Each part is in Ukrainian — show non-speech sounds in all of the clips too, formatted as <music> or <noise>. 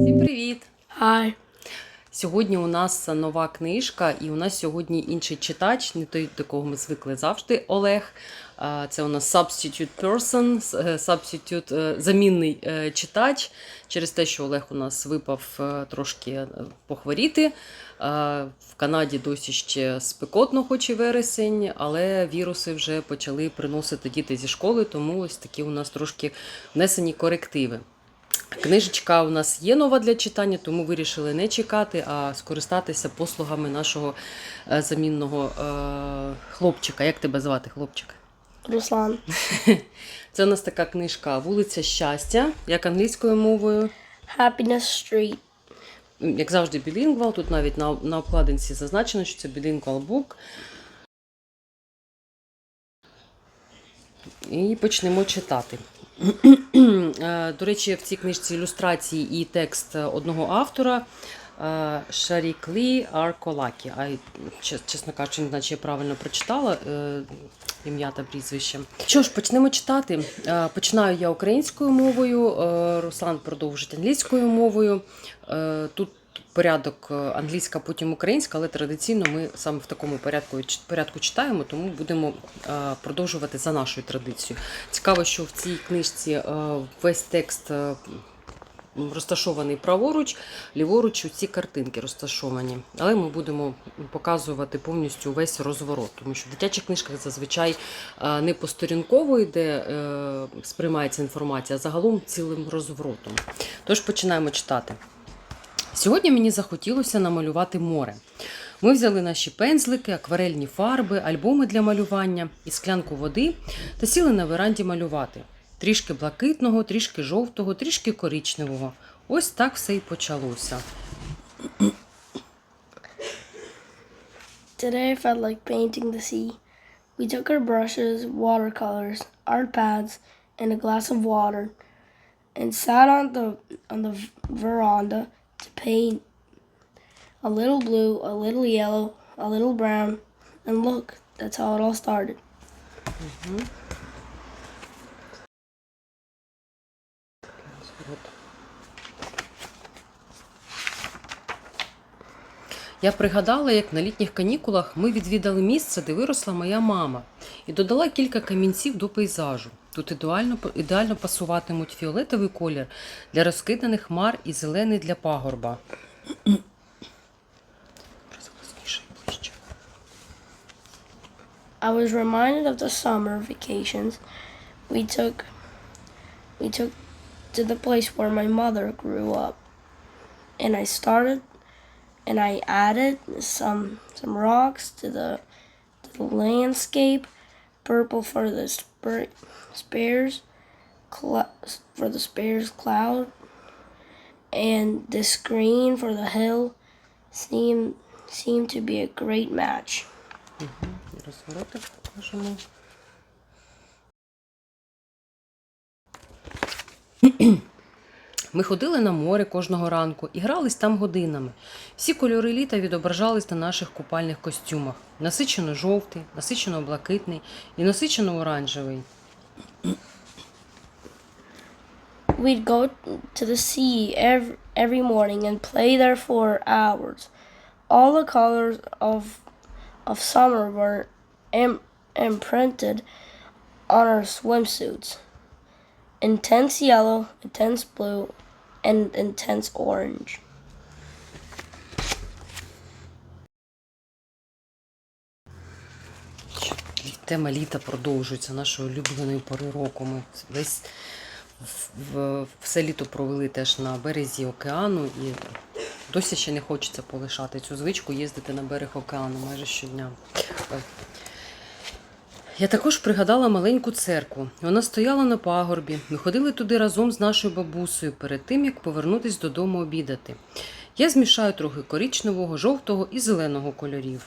Всім привіт! Hi. Сьогодні у нас нова книжка, і у нас сьогодні інший читач, не той, до кого ми звикли завжди. Олег. Це у нас substitute person, е, substitute, е, замінний е, читач. Через те, що Олег у нас випав трошки похворіти. В Канаді досі ще спекотно, хоч і вересень, але віруси вже почали приносити діти зі школи, тому ось такі у нас трошки внесені корективи. Книжечка у нас є нова для читання, тому вирішили не чекати, а скористатися послугами нашого е, замінного е, хлопчика. Як тебе звати, хлопчик? Ruslan. <laughs> Це у нас така книжка Вулиця щастя, як англійською мовою. Happiness Street. Як завжди, білінгвал. Тут навіть на, на обкладинці зазначено, що це білінгвал бук. І почнемо читати. Е, До речі, в цій книжці ілюстрації і текст одного автора е, Шаріклі Арколакі. Чесно кажучи, не знаю, я правильно прочитала е, ім'я та прізвище. Що ж, почнемо читати. Починаю я українською мовою, Руслан продовжить англійською мовою. Тут порядок е, англійська, потім українська, але традиційно ми саме в такому порядку, порядку читаємо, тому будемо е, продовжувати за нашою традицією. Цікаво, що в цій книжці е, весь текст. Розташований праворуч, ліворуч у ці картинки розташовані. Але ми будемо показувати повністю весь розворот, тому що в дитячих книжках зазвичай не посторінково йде, сприймається інформація, а загалом цілим розворотом. Тож починаємо читати. Сьогодні мені захотілося намалювати море. Ми взяли наші пензлики, акварельні фарби, альбоми для малювання і склянку води та сіли на веранді малювати. Трішки блакитного, трішки жовтого, трішки коричневого. Ось так все і почалося. Today I felt like painting the sea. We took our brushes, watercolors, art pads, and a glass of water, and sat on the on the veranda to paint a little blue, a little yellow, a little brown, and look, that's how it all started. Mm-hmm. Я пригадала, як на літніх канікулах ми відвідали місце, де виросла моя мама, і додала кілька камінців до пейзажу. Тут ідеально, ідеально пасуватимуть фіолетовий колір для розкиданих хмар і зелений для пагорба. I was reminded of the summer vacations we took we took to the place where my mother grew up. And I started and I added some some rocks to the to the landscape, purple for the spur, spares cl- for the spares cloud and this green for the hill seemed seemed to be a great match. Розворотик покажемо. Ми ходили на море кожного ранку і грались там годинами. Всі кольори літа відображались на наших купальних костюмах: насичено жовтий, насичено блакитний і насичено оранжевий. We'd go to the sea every, every morning and play there for hours. All the colors of of summer were Im- imprinted on our swimsuits. Intense yellow, intense blue, and intense orange. Тема літа продовжується нашої улюбленої пори року. Ми весь все літо провели теж на березі океану і досі ще не хочеться полишати цю звичку їздити на берег океану майже щодня. Я також пригадала маленьку церкву. Вона стояла на пагорбі. Ми ходили туди разом з нашою бабусею перед тим, як повернутись додому обідати. Я змішаю трохи коричневого, жовтого і зеленого кольорів.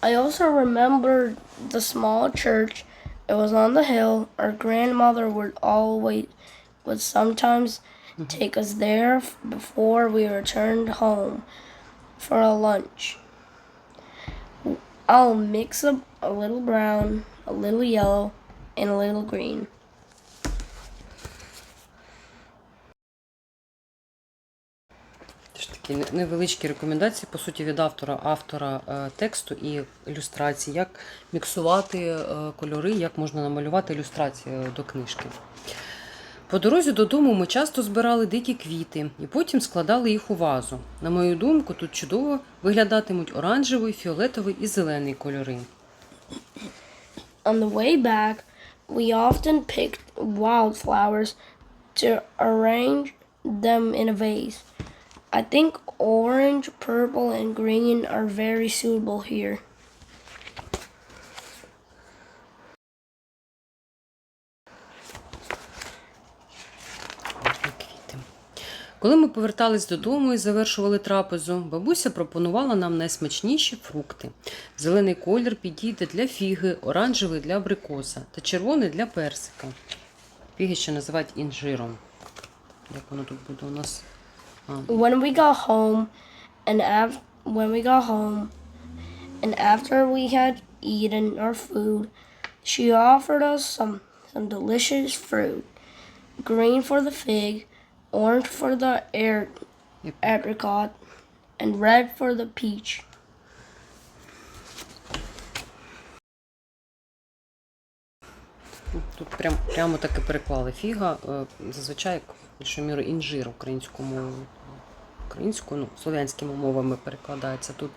I also remembered the small church. It was on the hill. Our grandmother would always would sometimes take us there before we returned home for a lunch. I'll mix up a little brown, a little yellow, and a little green. Такі невеличкі рекомендації, по суті, від автора автора е, тексту і ілюстрації, як міксувати е, кольори, як можна намалювати ілюстрацію е, до книжки. По дорозі додому ми часто збирали дикі квіти і потім складали їх у вазу. На мою думку, тут чудово виглядатимуть оранжевий, фіолетовий і зелений кольори. On the way back, we often picked wildflowers to arrange them in a vase. I think orange, purple, and green are very suitable here. Гарні квіти. Коли ми повертались додому і завершували трапезу, бабуся пропонувала нам найсмачніші фрукти. Зелений колір підійде для фіги, оранжевий для абрикоса та червоний для персика. Фіги ще називають інжиром. Як воно тут буде у нас? А, When we got home, and af- when we got home, and after we had eaten our food, she offered us some some delicious fruit. Green for the fig, orange for the air- Yep. apricot, and red for the peach. Тут прям, прямо так і переклали фіга. е, Зазвичай, більшою мірою, інжир українською мовою. Українською, ну, слов'янськими мовами перекладається. Тут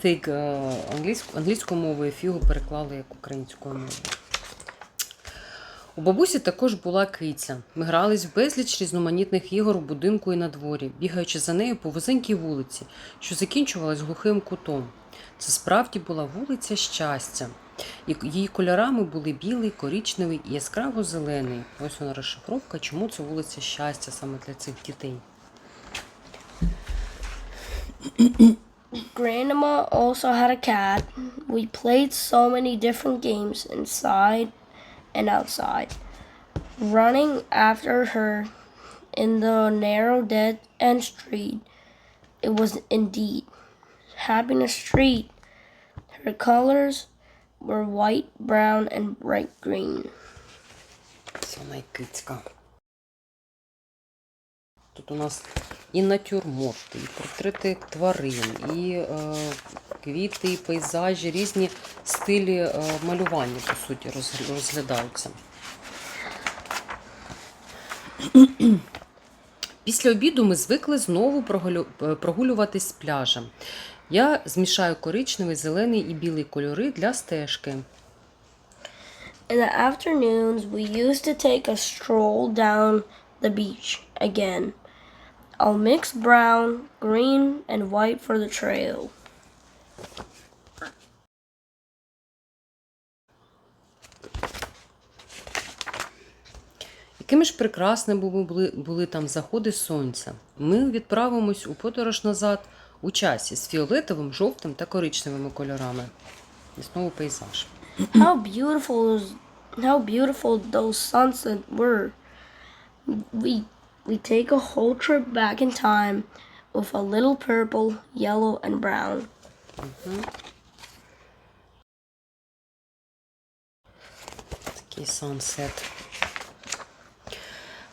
фіг е, англійською, англійською мовою, фігу переклали як українською мовою. У бабусі також була киця. Ми грались в безліч різноманітних ігор у будинку і на дворі, бігаючи за нею по вузенькій вулиці, що закінчувалась глухим кутом. Це справді була вулиця щастя. І її кольорами були білий, коричневий і яскраво зелений. Ось вона розшифровка, чому це вулиця щастя саме для цих дітей. Grandma also had a cat. We played so many different games inside and outside. Running after her in the narrow dead end street. It was indeed happiness street. Her colors were white, brown, and bright green. Це вона і кицька. Тут у нас і натюрморти, і портрети тварин, і е, квіти, пейзажі, різні стилі е, малювання, по суті, розглядаються. Після обіду ми звикли знову е, прогулюватись пляжем. Я змішаю коричневий, зелений і білий кольори для стежки. In the afternoons, we used to take a stroll down the beach again. I'll mix brown, green, and white for the trail. Якими ж прекрасними були, були, були там заходи сонця. Ми відправимось у подорож назад у часі з фіолетовим, жовтим та коричневими кольорами. І знову пейзаж. how beautiful how beautiful those sunsets were. We we take a whole trip back in time with a little purple, yellow, and brown. Такий сансет.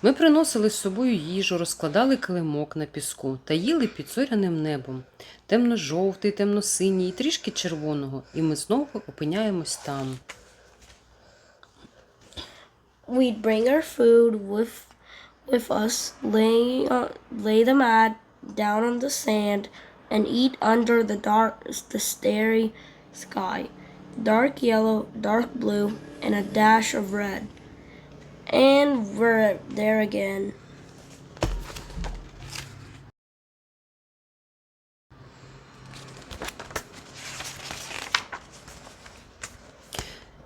Ми приносили з собою їжу, розкладали килимок на піску та їли під зоряним небом. Темно-жовтий, темно-синій трішки червоного. І ми знову опиняємось там. We'd bring our food with with us, lay uh, lay the mat down on the sand, and eat under the dark, the starry sky, dark yellow, dark blue, and a dash of red. And we're there again.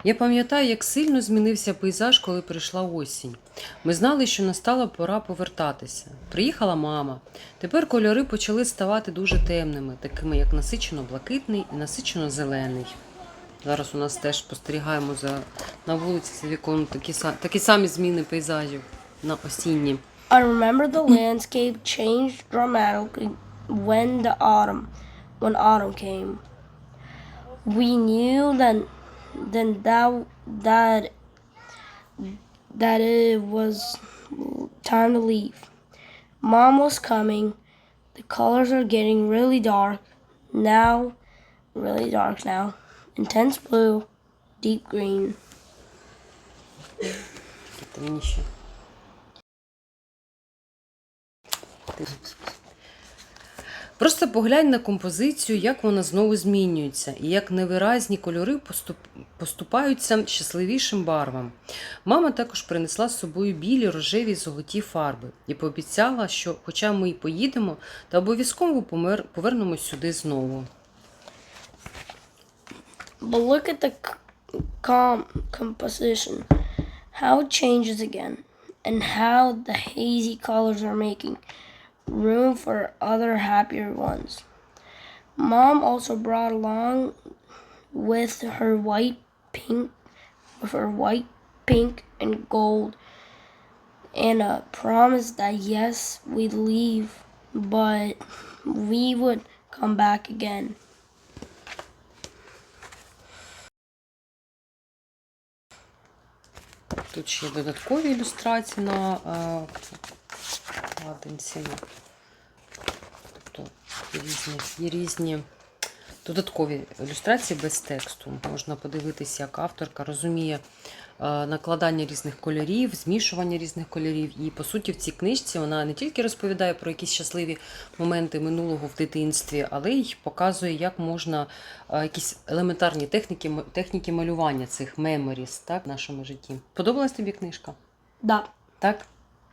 Я пам'ятаю, як сильно змінився пейзаж, коли прийшла осінь. Ми знали, що настала пора повертатися. Приїхала мама. Тепер кольори почали ставати дуже темними, такими як насичено-блакитний і насичено-зелений. Зараз у нас теж спостерігаємо за, на вулиці з вікон такі, такі самі зміни пейзажів на осінні. I remember the landscape changed dramatically when the autumn, when autumn came. We knew then, then that that that it was time to leave. Mom was coming. The colors are getting really dark now, really dark now. Intense blue, deep green. Ти мені ще. Просто поглянь на композицію, як вона знову змінюється, і як невиразні кольори поступ... поступаються щасливішим барвам. Мама також принесла з собою білі, рожеві, золоті фарби і пообіцяла, що, хоча ми й поїдемо, та обов'язково помер... повернемось сюди знову. But look at the com- composition, how it changes again, and how the hazy colors are making room for other happier ones. Mom also brought along with her white, pink, with her white, pink, and gold, and uh, a promise that yes, we'd leave, but we would come back again. Тут ще додаткові ілюстрації на е. Тобто є різні, є різні додаткові ілюстрації без тексту. Можна подивитися, як авторка розуміє е, накладання різних кольорів, змішування різних кольорів. І по суті, в цій книжці вона не тільки розповідає про якісь щасливі моменти минулого в дитинстві, але й показує, як можна е, якісь елементарні техніки, техніки малювання цих меморіс так, в нашому житті. Подобалась тобі книжка? Да. Так?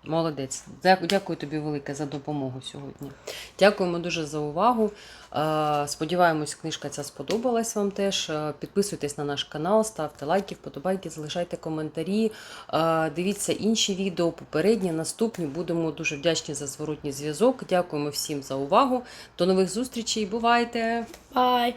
Молодець. Дяку- Дякую тобі велике за допомогу сьогодні. Дякуємо дуже за увагу. Е, Сподіваємось, книжка ця сподобалась вам теж. Е, Підписуйтесь на наш канал, ставте лайки, вподобайки, залишайте коментарі. Е, Дивіться інші відео, попередні, наступні. Будемо дуже вдячні за зворотній зв'язок. Дякуємо всім за увагу. До нових зустрічей. Бувайте! Bye.